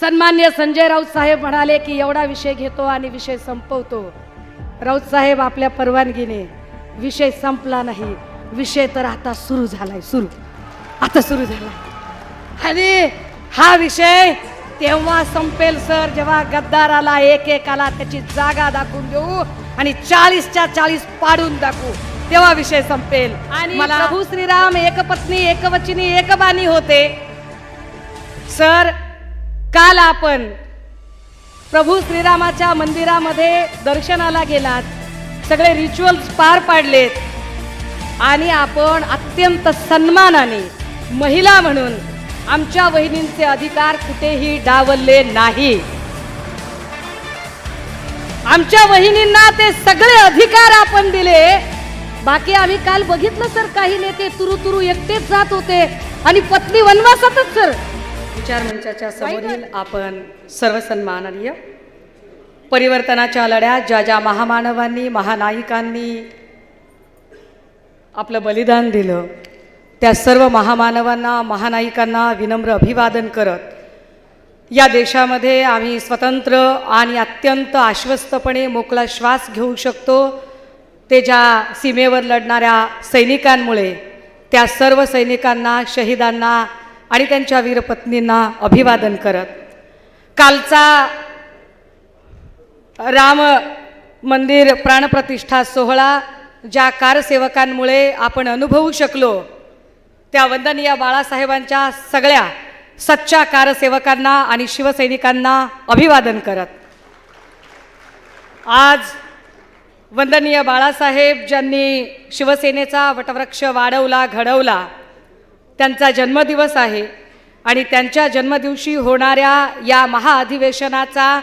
सन्मान्य संजय राऊत साहेब म्हणाले की एवढा विषय घेतो आणि विषय संपवतो. राऊत साहेब आपल्या परवानगीने विषय संपला नाही. विषय तर आता सुरू झालाय सुरू. आता सुरू झाला आणि हा विषय तेव्हा संपेल सर जेव्हा गद्दाराला एक एकाला त्याची जागा दाखवून देऊ आणि चाळीसच्या चाळीस पाडून दाखवू. तेव्हा विषय संपेल. आणि मला प्रभू श्रीराम एकपत्नी एकवचनी एकबाणी होते. सर काल आपण प्रभू श्रीरामाच्या मंदिरामध्ये दर्शनाला गेलात. सगळे रिच्युअल्स पार पाडलेत. आणि आपण अत्यंत सन्मानाने महिला म्हणून आमच्या वहिनींचे अधिकार कुठेही डावलले नाही. आमच्या वहिनींना ते सगळे अधिकार आपण दिले. बाकी आम्ही काल बघितलं सर. काही नेते तुरु तुरु एकटेच जात होते. आणि पत्नी वनवासातच सर. विचार मंचाच्या समोरील आपण सर्व सन्माननीय परिवर्तनाच्या लढ्यात ज्या ज्या महामानवांनी महानायिकांनी आपलं बलिदान दिलं त्या सर्व महामानवांना महानायिकांना विनम्र अभिवादन करत या देशामध्ये आम्ही स्वतंत्र आणि अत्यंत आश्वस्तपणे मोकळा श्वास घेऊ शकतो. ते ज्या सीमेवर लढणाऱ्या सैनिकांमुळे त्या सर्व सैनिकांना शहीदांना आणि त्यांच्या वीरपत्नींना अभिवादन करत. कालचा राम मंदिर प्राणप्रतिष्ठा सोहळा ज्या कारसेवकांमुळे आपण अनुभवू शकलो त्या वंदनीय बाळासाहेबांच्या सगळ्या सच्च्या कारसेवकांना आणि शिवसैनिकांना अभिवादन करत. आज वंदनीय बाळासाहेब ज्यांनी शिवसेनेचा वटवृक्ष वाढवला घडवला त्यांचा जन्मदिवस आहे. आणि त्यांच्या जन्मदिवशी होणाऱ्या या महाअधिवेशनाचा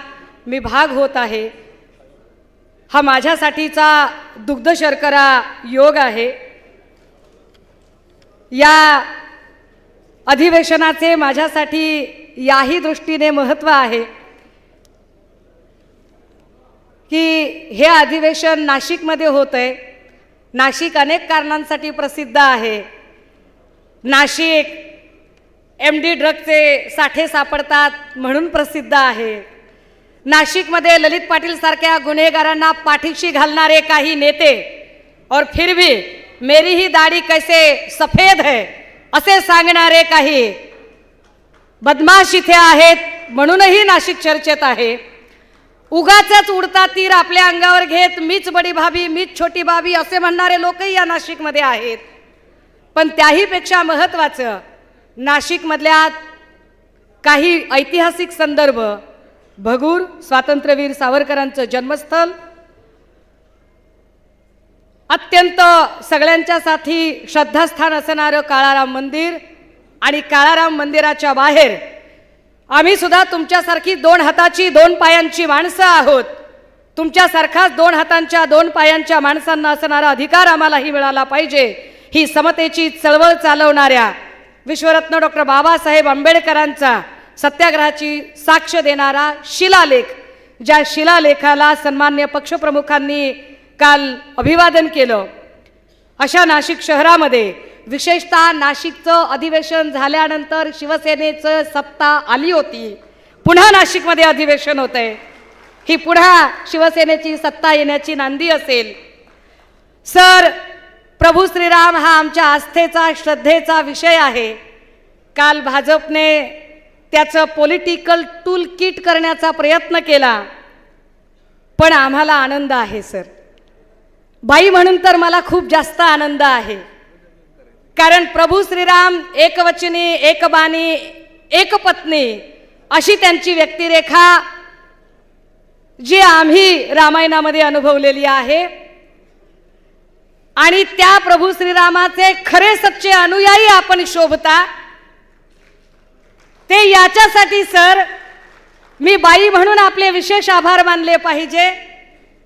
मी भाग होत आहे. हा माझ्यासाठीचा दुग्ध शर्करा योग आहे. या अधिवेशनाचे माझ्यासाठी याही दृष्टीने महत्त्व आहे. की हे अधिवेशन नाशिकमध्ये होतं आहे नाशिक अनेक कारणांसाठी प्रसिद्ध आहे. नाशिक एम डी ड्रगचे साठे सापडतात म्हणून प्रसिद्ध आहे. नाशिकमध्ये ललित पाटील सारख्या गुन्हेगारांना पाठीशी घालणारे काही नेते और फिर भी मेरी ही दाढी कैसे सफेद है असे सांगणारे काही बदमाश इथे आहेत म्हणूनही नाशिक चर्चेत आहे. उगाच उडता तीर आपल्या अंगावर घेत मीच बडी भाभी मीच छोटी भाभी असे म्हणणारे लोकही या नाशिकमध्ये आहेत. पण त्याहीपेक्षा महत्त्वाचं नाशिकमधल्या काही ऐतिहासिक संदर्भ भगूर स्वातंत्र्यवीर सावरकरांचं जन्मस्थल अत्यंत सगळ्यांच्यासाठी श्रद्धास्थान असणारं काळाराम मंदिर आणि काळाराम मंदिराच्या बाहेर आम्ही सुद्धा तुमच्यासारखी दोन हाताची दोन पायांची माणसं आहोत. तुमच्यासारखाच दोन हातांच्या दोन पायांच्या माणसांना असणारा अधिकार आम्हालाही मिळाला पाहिजे. ही समतेची चळवळ चालवणाऱ्या विश्वरत्न डॉक्टर बाबासाहेब आंबेडकरांचा सत्याग्रहाची साक्ष देणारा शिलालेख ज्या शिलालेखाला सन्मान्य पक्षप्रमुखांनी काल अभिवादन केलं. अशा नाशिक शहरामध्ये विशेषतः नाशिकचं अधिवेशन झाल्यानंतर शिवसेनेचं सत्ता आली होती. पुन्हा नाशिकमध्ये अधिवेशन होत आहे ही पुन्हा शिवसेनेची सत्ता येण्याची नांदी असेल. सर प्रभू श्रीराम हा आमच्या आस्थेचा श्रद्धेचा विषय आहे. काल भाजपने त्याचं पॉलिटिकल टूल किट करण्याचा प्रयत्न केला. पण आम्हाला आनंद आहे सर. बाई म्हणून तर मला खूप जास्त आनंद आहे. कारण प्रभू श्रीराम एकवचनी एकबानी एकपत्नी अशी त्यांची व्यक्तिरेखा जी आम्ही रामायणामध्ये अनुभवलेली आहे. आणि त्या प्रभू श्रीरामाचे खरे सच्चे अनुयायी आपण शोभता ते याच्यासाठी सर मी बाई म्हणून आपले विशेष आभार मानले पाहिजे.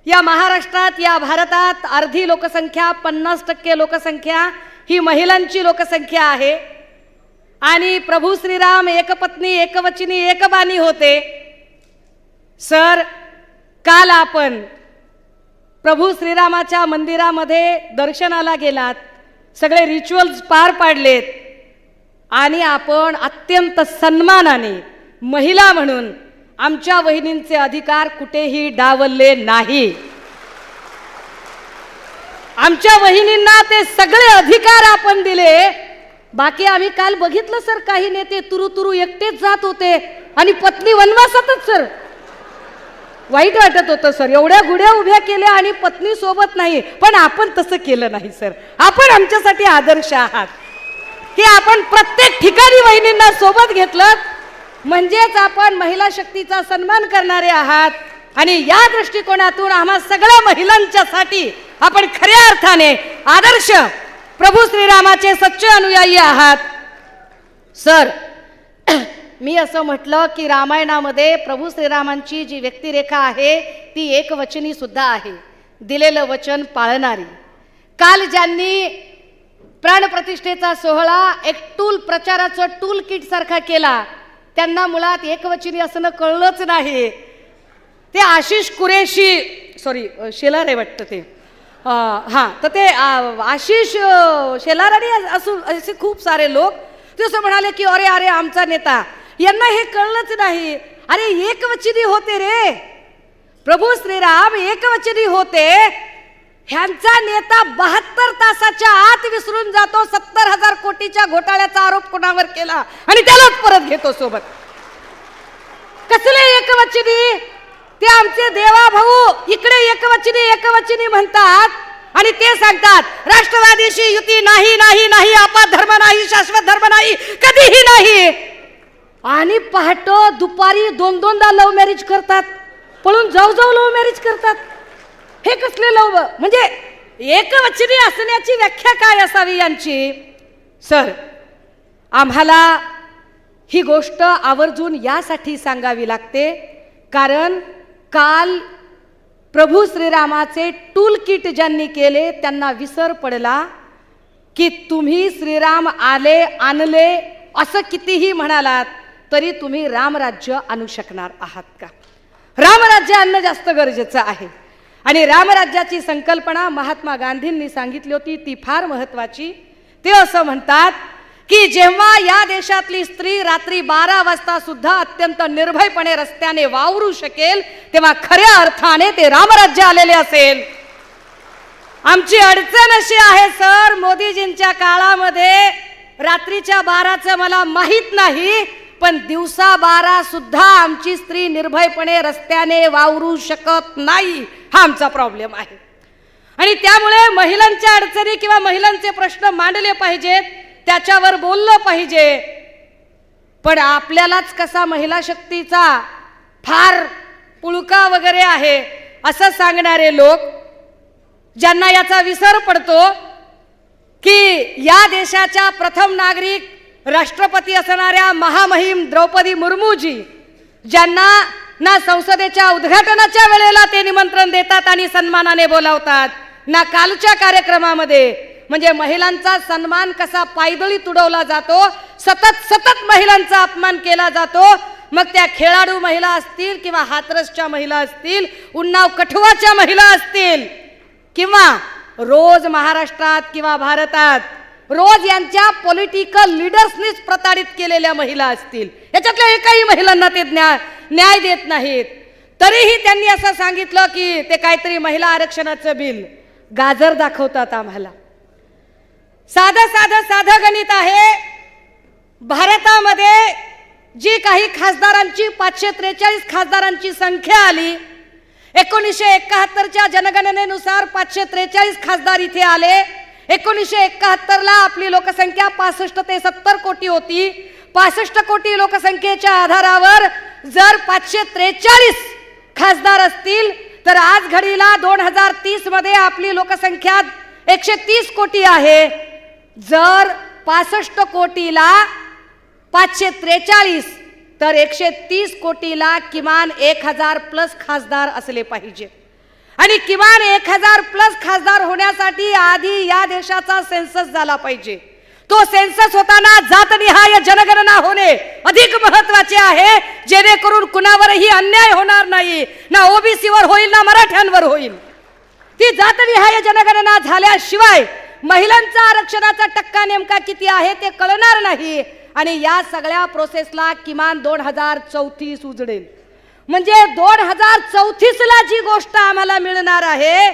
या महाराष्ट्रात या भारतात अर्धी लोकसंख्या पन्नास टक्के लोकसंख्या ही महिलांची लोकसंख्या आहे. आणि प्रभू श्रीराम एकपत्नी एकवचनी एकबानी होते. सर काल आपण प्रभू श्रीरामाच्या मंदिरामध्ये दर्शनाला गेलात. सगळे रिच्युअल्स पार पाडलेत. आणि आपण अत्यंत सन्मानाने महिला म्हणून आमच्या वहिनींचे अधिकार कुठेही डावलले नाही. आमच्या वहिनींना ते सगळे अधिकार आपण दिले. बाकी आम्ही काल बघितलं सर काही नेते तुरु तुरु एकटेच जात होते. आणि पत्नी वनवासातच सर. वाईट वाटत होतं सर एवढ्या गुढ्या उभ्या केल्या आणि पत्नी सोबत नाही. पण आपण तसं केलं नाही सर आपण आमच्यासाठी आदर्श आहात. की आपण प्रत्येक ठिकाणी वहिनींना सोबत घेतलं म्हणजेच आपण महिला शक्तीचा सन्मान करणारे आहात. आणि या दृष्टिकोनातून आम्हा सगळ्या महिलांच्यासाठी आपण खऱ्या अर्थाने आदर्श प्रभू श्रीरामाचे सच्चे अनुयायी आहात. सर मी असं म्हटलं की रामायणामध्ये प्रभू श्रीरामांची जी व्यक्तिरेखा आहे ती एकवचनी सुद्धा आहे. दिलेलं वचन पाळणारी. काल ज्यांनी प्राणप्रतिष्ठेचा सोहळा एक टूल प्रचाराचं टूल किट सारखा केला त्यांना मुळात एकवचनी असणं कळलंच नाही. ते आशिष कुरेशी सॉरी शेलार आहे वाटतं ते. हां तर ते आशिष शेलार आणि असू असे खूप सारे लोक ते असं म्हणाले की अरे अरे आमचा नेता यांना हे कळलंच नाही. अरे एकवचनी होते रे. प्रभू श्रीराम एकवचनी होते. ह्यांचा नेता बहात्तर तासाच्या आत विसरून जातो सत्तर हजार कोटीच्या घोटाळ्याचा आरोप कोणावर केला? आणि त्यालाच परत घेतो सोबत. कसले एकवचनी? ते आमचे देवा भाऊ इकडे एकवचनी एकवचनी म्हणतात. आणि ते सांगतात राष्ट्रवादीशी युती नाही नाही नाही आपा धर्म नाही शाश्वत धर्म नाही कधीही नाही. आणि पहाट दुपारी दोन दोनदा लव्ह मॅरेज करतात. पळून जाऊ जाऊ लव्ह मॅरेज करतात. हे कसले लव म्हणजे एकवचनी असण्याची व्याख्या काय असावी यांची? सर आम्हाला ही गोष्ट आवर्जून यासाठी सांगावी लागते. कारण काल प्रभू श्रीरामाचे टूल किट ज्यांनी केले त्यांना विसर पडला की तुम्ही श्रीराम आले आणले असं कितीही म्हणालात. तरी तुम्ही रामराज्य आणू शकणार आहात का? रामराज्य आणणं जास्त गरजेचं आहे. आणि रामराज्याची संकल्पना महात्मा गांधींनी सांगितली होती ती फार महत्वाची. ते असं म्हणतात की जेव्हा या देशातली स्त्री रात्री बारा वाजता सुद्धा अत्यंत निर्भयपणे रस्त्याने वावरू शकेल तेव्हा खऱ्या अर्थाने ते रामराज्य आलेले असेल. आमची अडचण अशी आहे सर मोदीजींच्या काळामध्ये रात्रीच्या बाराचं मला माहीत नाही पण दिवसा बारा सुद्धा आमची स्त्री निर्भयपणे रस्त्याने वावरू शकत नाही हा आमचा प्रॉब्लेम आहे. आणि त्यामुळे महिलांच्या अडचणी किंवा महिलांचे प्रश्न मांडले पाहिजेत त्याच्यावर बोललं पाहिजे. पण आपल्यालाच कसा महिला शक्तीचा फार पुळका वगैरे आहे असं सांगणारे लोक ज्यांना याचा विसर पडतो की या देशाच्या प्रथम नागरिक राष्ट्रपती असणाऱ्या महामहिम द्रौपदी मुर्मूजी ज्यांना ना संसदेच्या उद्घाटनाच्या वेळेला ते निमंत्रण देतात आणि सन्मानाने बोलावतात ना कालच्या कार्यक्रमामध्ये. म्हणजे महिलांचा सन्मान कसा पायदळी तुडवला जातो सतत सतत महिलांचा अपमान केला जातो. मग त्या खेळाडू महिला असतील किंवा हातरसच्या महिला असतील उन्नाव कठुआच्या महिला असतील किंवा रोज महाराष्ट्रात किंवा भारतात रोज यांच्या पॉलिटिकल लिडर्सनीच प्रताडित केलेल्या महिला असतील. याच्यातल्या एकाही महिलांना ते न्याय न्याय देत नाहीत. तरीही त्यांनी असं सांगितलं की ते काहीतरी महिला आरक्षणाचं बिल गाजर दाखवतात आम्हाला. साधं साधं साधं गणित आहे. भारतामध्ये जी काही खासदारांची पाचशे त्रेचाळीस खासदारांची संख्या आली एकोणीसशे एकाहत्तरच्या जनगणनेनुसार पाचशे त्रेचाळीस खासदार इथे आले. एकोणीसशे एकाहत्तरला आपली लोकसंख्या पासष्ट ते सत्तर कोटी होती. पासष्ट कोटी लोकसंख्येच्या आधारावर जर पाचशे त्रेचाळीस खासदार असतील तर आज घडीला दोन हजार तीसमध्ये आपली लोकसंख्या एकशे तीस कोटी आहे. जर पासष्ट कोटीला पाचशे त्रेचाळीस तर एकशे तीस कोटीला किमान एक हजार प्लस खासदार असले पाहिजे आणि किमान एक हजार प्लस खासदार होण्यासाठी आधी या देशाचा सेन्सस झाला पाहिजे. तो सेन्सस होताना जातनिहाय जनगणना होणे अधिक महत्त्वाचे आहे. जेणेकरून कुणावरही अन्याय होणार नाही. ना ओबीसीवर होईल ना मराठ्यांवर होईल. ती जातनिहाय जनगणना झाल्याशिवाय महिलांचा आरक्षणाचा टक्का नेमका किती आहे ते कळणार नाही. आणि या सगळ्या प्रोसेसला किमान दोन हजार चौतीस उजडेल. म्हणजे दोन हजार चौतीसला जी गोष्ट आम्हाला मिळणार आहे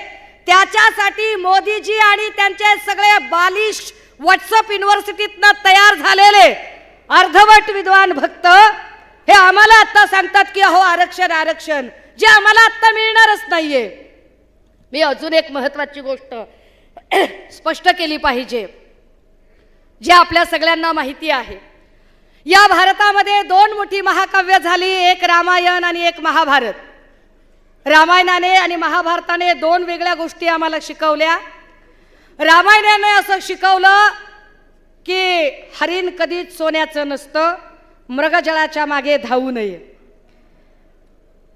त्याच्यासाठी मोदीजी आणि त्यांचे सगळे बालिश व्हॉट्सअप युनिव्हर्सिटीतनं तयार झालेले अर्धवट विद्वान भक्त हे आम्हाला आत्ता सांगतात की अहो आरक्षण आरक्षण जे आम्हाला आत्ता मिळणारच नाहीये. मी अजून एक महत्वाची गोष्ट स्पष्ट केली पाहिजे जे आपल्या सगळ्यांना माहिती आहे. या भारतामध्ये दोन मोठी महाकाव्य झाली एक रामायण आणि एक महाभारत. रामायणाने आणि महाभारताने दोन वेगळ्या गोष्टी आम्हाला शिकवल्या. रामायणाने असं शिकवलं की हरिण कधीच सोन्याचं नसतं मृगजळाच्या मागे धावू नये.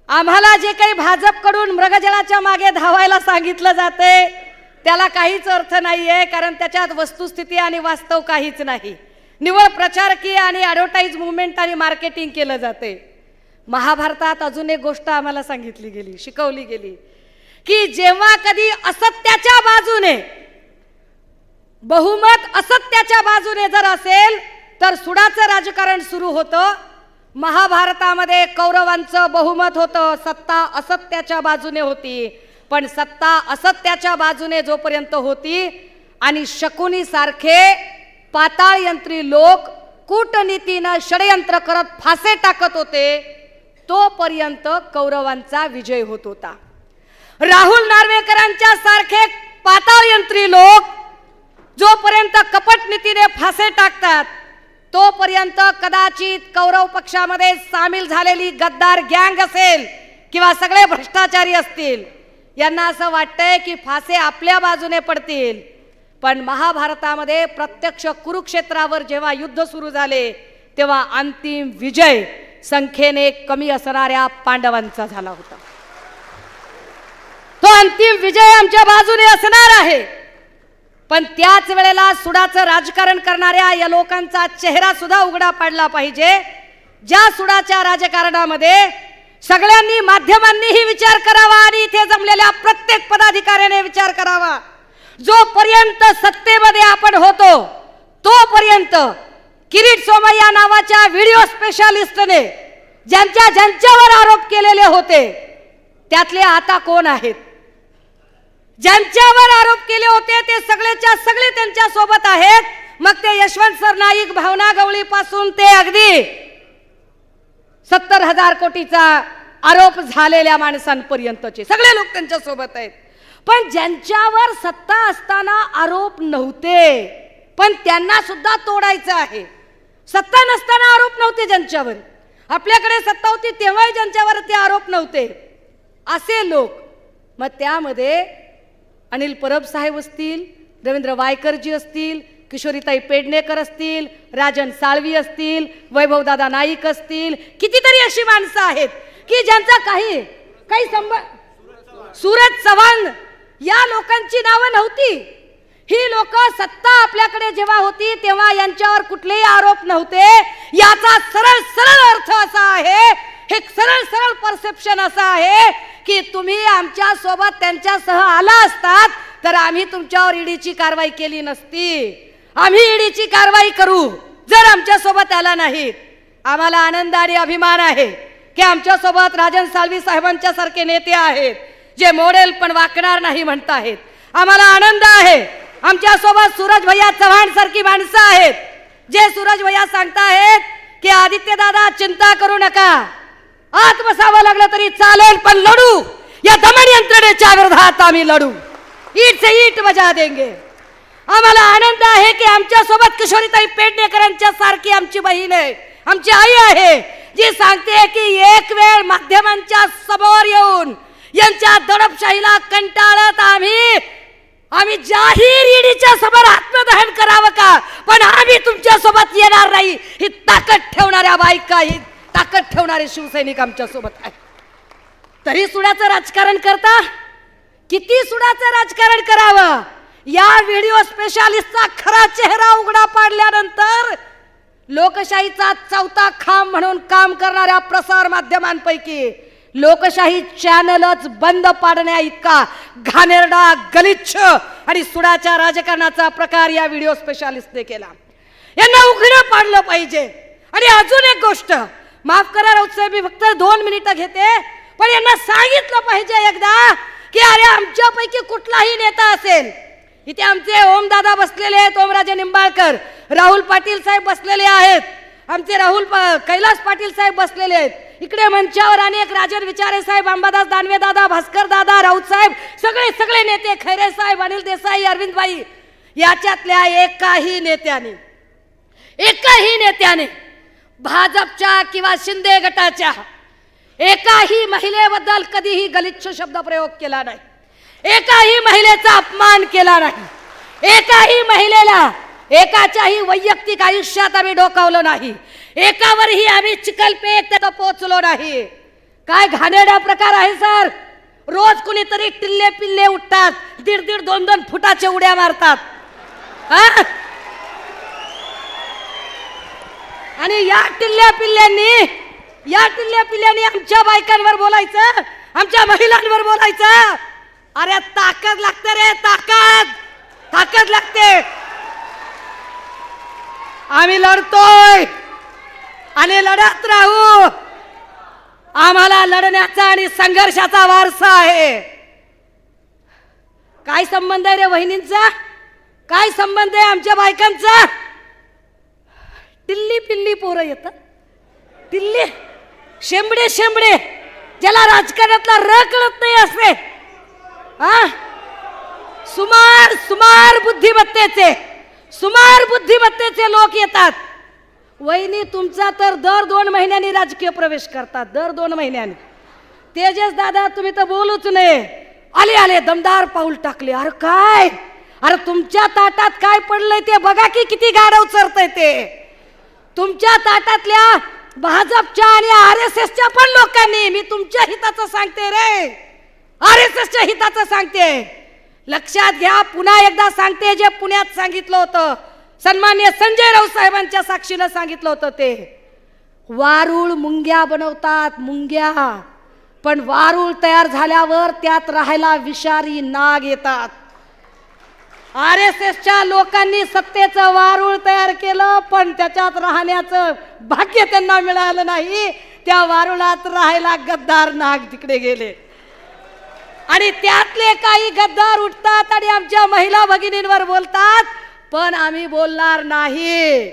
आम्हाला जे काही भाजपकडून मृगजळाच्या मागे धावायला सांगितलं जाते त्याला काहीच अर्थ नाही आहे कारण त्याच्यात वस्तुस्थिती आणि वास्तव काहीच नाही. निवळ प्रचारकीय आणि ॲडव्हर्टाईज मुवमेंट आणि मार्केटिंग केलं जाते. महाभारतात अजून एक गोष्ट आम्हाला सांगितली गेली शिकवली गेली की जेव्हा कधी असत्याच्या बाजूने बहुमत असत्याच्या बाजूने जर असेल तर सुडाचं राजकारण सुरू होतं. महाभारतामध्ये कौरवांचं बहुमत होतं सत्ता असत्याच्या बाजूने होती पण सत्ता असत्याच्या बाजूने जोपर्यंत होती आणि शकुनी सारखे पाताळयंत्री लोक कूटनीतीनं षडयंत्र करत फासे टाकत होते तोपर्यंत कौरवांचा विजय होत होता. राहुल नार्वेकरांच्या सारखे पाताळयंत्री लोक जोपर्यंत कपटनीतीने फासे टाकतात तोपर्यंत कदाचित कौरव पक्षामध्ये सामील झालेली गद्दार गँग असेल किंवा सगळे भ्रष्टाचारी असतील. यांना असं वाटतंय की फासे आपल्या बाजूने पडतील. पण महाभारतामध्ये प्रत्यक्ष कुरुक्षेत्रावर जेव्हा युद्ध सुरू झाले तेव्हा अंतिम विजय संख्येने कमी असणाऱ्या पांडवांचा झाला होता. तो अंतिम विजय आमच्या बाजूने असणार आहे. पण त्याच वेळेला सुडाचं राजकारण करणाऱ्या या लोकांचा चेहरा सुद्धा उघडा पाडला पाहिजे. ज्या सुडाच्या राजकारणामध्ये सगळ्यांनी माध्यमांनीही विचार करावा आणि इथे जमलेल्या प्रत्येक पदाधिकाऱ्याने विचार करावा. जोपर्यंत सत्तेमध्ये आपण होतो तोपर्यंत किरीट सोमय्या नावाच्या व्हिडिओ स्पेशालिस्टने ज्यांच्या ज्यांच्यावर आरोप केलेले होते त्यातले आता कोण आहेत? ज्यांच्यावर आरोप केले होते ते सगळेच्या सगळे त्यांच्यासोबत आहेत. मग ते यशवंत सर नाईक भावना गवळी पासून ते अगदी सत्तर हजार कोटीचा आरोप झालेल्या माणसांपर्यंतचे सगळे लोक त्यांच्यासोबत आहेत. पण ज्यांच्यावर सत्ता असताना आरोप नव्हते पण त्यांना सुद्धा तोडायचं आहे. सत्ता नसताना आरोप नव्हते ज्यांच्यावर. आपल्याकडे सत्ता होती तेव्हाही ज्यांच्यावर ते आरोप नव्हते. असे लोक. मग त्यामध्ये अनिल परब साहेब असतील रवींद्र वायकरजी असतील किशोरीताई पेडणेकर असतील राजन साळवी असतील वैभवदादा नाईक असतील कितीतरी अशी माणसं आहेत की ज्यांचा काही काही संबंध सुरज चव्हाण या लोकांची नावं नव्हती. ही लोक सत्ता आपल्याकडे जेव्हा होती तेव्हा यांच्यावर कुठलेही आरोप नव्हते. याचा सरळ सरळ अर्थ असा आहे हे सरळ सरळ परसेप्शन असं आहे की तुम्ही आमच्यासोबत त्यांच्यासह आला असतात तर आम्ही तुमच्यावर ईडीची कारवाई केली नसती. आम्ही ईडीची कारवाई करू जर आमच्यासोबत आला नाही. आम्हाला आनंद आणि अभिमान आहे की आमच्यासोबत राजन साळवी साहेबांच्या सारखे नेते आहेत. जे मोडेल पण वाकणार नाही म्हणताहेत. आम्हाला आनंद आहे. आमच्यासोबत सूरज भैया चव्हाण सारखी माणसं आहेत. जे सूरज भैया सांगताहेत की आदित्य दादा चिंता करू नका. आत बसावं लागलं तरी चालेल पण लढू. या दमन यंत्रणेच्या विरोधात आम्ही लढू. ईट से ईट बजा देंगे. आम्हाला आनंद आहे की आमच्यासोबत किशोरीताई पेडणेकरांच्या सारखी आमची बहीण आहे. आमची आई आहे. जी सांगते की एक वेळ माध्यमांच्या समोर येऊन यांच्या दडपशाहीला कंटाळत आम्ही. आम्ही जाहीर ईडीच्या समोर आत्मदहन करावं का? पण आम्ही तुमच्यासोबत येणार नाही. ही ताकद ठेवणाऱ्या बायका ही ताकद ठेवणारे शिवसैनिक आमच्यासोबत आहे तरी सुडाचं राजकारण करता? किती सुडाचं राजकारण करावं? या व्हिडिओ स्पेशालिस्टचा खरा चेहरा उघडा पाडल्यानंतर लोकशाहीचा चौथा खांब म्हणून काम करणाऱ्या प्रसार माध्यमांपैकी लोकशाही चॅनलच बंद पाडण्या इतका. घाणेरडा गलिच्छ आणि सुडाच्या राजकारणाचा प्रकार या व्हिडिओ स्पेशालिस्टने केला. यांना उघडं पाडलं पाहिजे. आणि अजून एक गोष्ट माफ करा राऊत साहेब मी फक्त दोन मिनिटं घेते पण यांना सांगितलं पाहिजे एकदा की अरे आमच्यापैकी कुठलाही नेता असेल इथे आमचे ओमदादा बसलेले आहेत ओमराजे निंबाळकर राहुल पाटील साहेब बसलेले आहेत आमचे राहुल पा कैलास पाटील साहेब बसलेले आहेत इकडे मंचावर अनेक राजन विचारे साहेब अंबादास दानवे दादा भास्कर दादा राऊत साहेब सगळे सगळे नेते खैरे साहेब अनिल देसाई अरविंद भाई याच्यातल्या एकाही नेत्याने एकाही नेत्याने भाजपच्या किंवा शिंदे गटाच्या एकाही महिलेबद्दल कधीही गलिच्छ शब्द प्रयोग केला नाही. एकाही महिलेचा अपमान केला नाही. एकाही महिलेला एकाच्याही वैयक्तिक आयुष्यात आम्ही डोकावलं नाही. एकावरही आम्ही चिकलपे त्याचा पोचलो नाही. काय घाणेरडा प्रकार आहे सर? रोज कुणीतरी टिल्ले पिल्ले उठतात दीड दीड दोन दोन फुटाचे उड्या मारतात. हा? आणि या टिल्ल्या पिल्ल्यांनी या टिल्ल्या पिल्ल्यांनी आमच्या बायकांवर बोलायचं आमच्या महिलांवर बोलायचं. अरे ताकद लागते रे ताकद! ताकद लागते. आम्ही लढतोय. आणि लढत राहू. आम्हाला लढण्याचा आणि संघर्षाचा वारसा आहे. काय संबंध आहे रे वहिनींचा? काय संबंध आहे आमच्या बायकांचा? टिल्ली पिल्ली पोरं येतात. टिल्ली शेंबडे शेंबडे. ज्याला राजकारणातला र कळत नाही असे. हा? सुमार सुमार बुद्धिमत्तेचे सुमार बुद्धिमत्तेचे लोक येतात. वहिनी तुमचा तर दर दोन महिन्यांनी राजकीय प्रवेश करतात दर दोन महिन्यांनी. तेजस दादा तुम्ही तर बोलूच नये. आले आले दमदार पाऊल टाकले. अरे काय? अरे तुमच्या ताटात काय पडलंय ते बघा की किती गाडव चरतय ते. तुमच्या ताटातल्या भाजपच्या आणि आर एस एसच्या पण लोकांनी मी तुमच्या हिताचं सांगते रे. आर एस एसच्या हिताचं सांगते. लक्षात घ्या पुन्हा एकदा सांगते जे पुण्यात सांगितलं होतं. सन्मान्य संजय राऊत साहेबांच्या साक्षीनं सांगितलं होतं ते. वारुळ मुंग्या बनवतात मुंग्या. पण वारुळ तयार झाल्यावर त्यात राहायला विषारी नाग येतात. आर एस एसच्या लोकांनी सत्तेचं वारुळ तयार केलं पण त्याच्यात राहण्याचं भाग्य त्यांना मिळालं नाही. त्या वारुळात राहायला गद्दार नाग तिकडे गेले. आणि त्यातले काही गद्दार उठतात आणि आमच्या महिला भगिनींवर बोलतात पण आम्ही बोलणार नाही.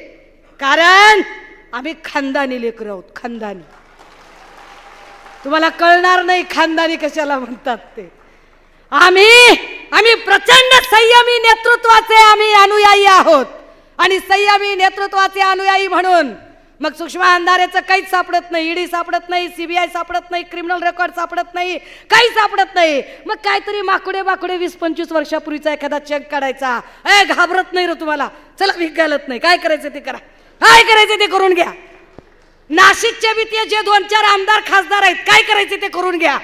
कारण आम्ही खानदानी लेकर आहोत खानदानी. तुम्हाला कळणार नाही खानदानी कशाला म्हणतात ते. आम्ही आम्ही प्रचंड संयमी नेतृत्वाचे आम्ही अनुयायी आहोत. आणि संयमी नेतृत्वाचे अनुयायी म्हणून मग सुषमा अंधारेचं काहीच सापडत नाही ईडी सापडत नाही सीबीआय सापडत नाही क्रिमिनल रेकॉर्ड सापडत नाही काही सापडत नाही. मग काहीतरी माकुडे बाकुडे वीस पंचवीस वर्षापूर्वीचा एखादा चेक काढायचा. ए घाबरत नाही रे तुम्हाला. चला भीक घालत नाही. काय करायचं ते करा. काय करायचं ते करून घ्या. नाशिकचे बी ते जे दोन चार आमदार खासदार आहेत. काय करायचे ते करून घ्या.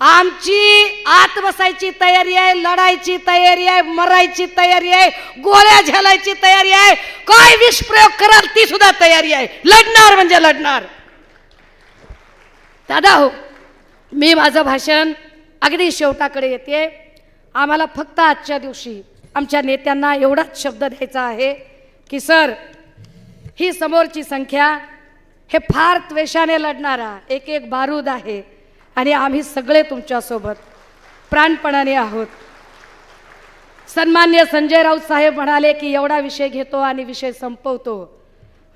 आमची आत बसायची तयारी आहे लढायची तयारी आहे मरायची तयारी आहे गोळ्या झेलायची तयारी आहे. काय विष प्रयोग कराल ती सुद्धा तयारी आहे. लढणार म्हणजे लढणार. दादा हो मी माझं भाषण अगदी शेवटाकडे येते. आम्हाला फक्त आजच्या दिवशी आमच्या नेत्यांना एवढाच शब्द द्यायचा आहे की सर ही समोरची संख्या हे फार त्वेषाने लढणारा एक एक बारूद आहे. आणि आम्ही सगळे तुमच्यासोबत प्राणपणाने आहोत. सन्मान्य संजय राऊत साहेब म्हणाले की एवढा विषय घेतो आणि विषय संपवतो.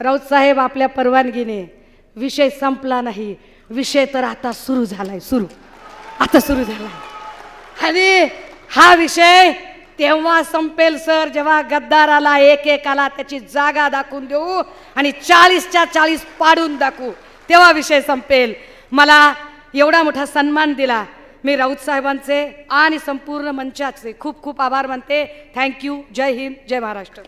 राऊत साहेब आपल्या परवानगीने विषय संपला नाही. विषय तर आता सुरू झालाय सुरू. आता सुरू झालाय. आणि हा विषय तेव्हा संपेल सर जेव्हा गद्दाराला एक एकाला त्याची जागा दाखवून देऊ आणि चाळीसच्या चाळीस पाडून दाखवू. तेव्हा विषय संपेल. मला एवढा मोठा सन्मान दिला. मी राऊत साहेबांचे आणि संपूर्ण मंचाचे खूप खूप आभार मानते. Thank you Jai Hind Jai Maharashtra.